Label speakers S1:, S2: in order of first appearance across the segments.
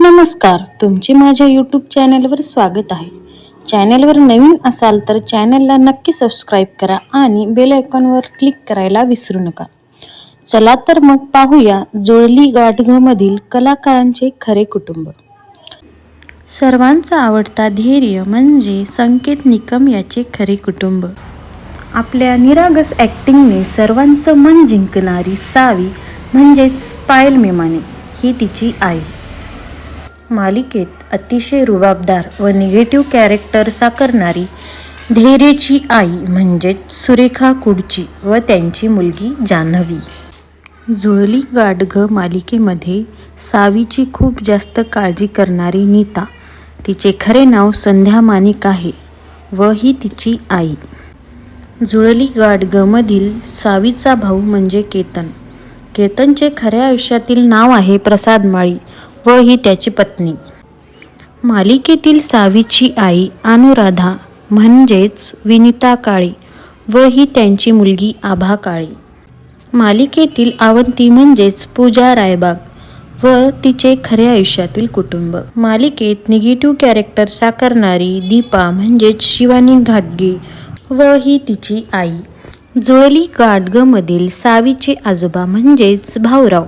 S1: नमस्कार तुमचे माझ्या यूट्यूब चॅनलवर स्वागत आहे. चॅनलवर नवीन असाल तर चॅनलला नक्की सबस्क्राईब करा आणि बेल आयकॉनवर क्लिक करायला विसरू नका. चला तर मग पाहूया जोडली गाठगमधील कलाकारांचे खरे कुटुंब. सर्वांचा आवडता धैर्य म्हणजे संकेत निकम याचे खरे कुटुंब. आपल्या निरागस ॲक्टिंगने सर्वांचं मन जिंकणारी सावी म्हणजेच पायल मेमाने ही तिची आई. मालिकेत अतिशय रुबाबदार व निगेटिव्ह कॅरेक्टर साकारणारी धैर्यची आई म्हणजेच सुरेखा कुडची व त्यांची मुलगी जान्हवी. जुळली गाडग मालिकेमध्ये सावीची खूप जास्त काळजी करणारी नीता. तिचे खरे नाव संध्या मानिक आहे व ही तिची आई. जुळली गाडगमधील सावीचा भाऊ म्हणजे केतन. केतनचे खऱ्या आयुष्यातील नाव आहे प्रसाद माळी. व ही त्याची पत्नी. मालिकेतील सावीची आई अनुराधा म्हणजेच विनिता काळे व ही त्यांची मुलगी आभा काळे. मालिकेतील आवंती म्हणजेच पूजा रायबाग व तिचे खऱ्या आयुष्यातील कुटुंब. मालिकेत निगेटिव्ह कॅरेक्टर साकारणारी दीपा म्हणजेच शिवानी घाटगे व ही तिची आई. जुळली गाडगमधील सावीचे आजोबा म्हणजेच भाऊराव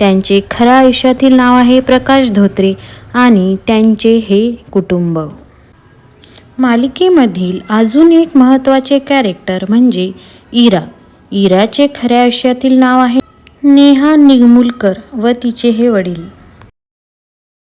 S1: त्यांचे खऱ्या आयुष्यातील नाव आहे प्रकाश धोत्रे आणि त्यांचे हे कुटुंब. मालिकेमधील अजून एक महत्त्वाचे कॅरेक्टर म्हणजे इरा. इराचे खऱ्या आयुष्यातील नाव आहे नेहा निगमुलकर व तिचे हे वडील.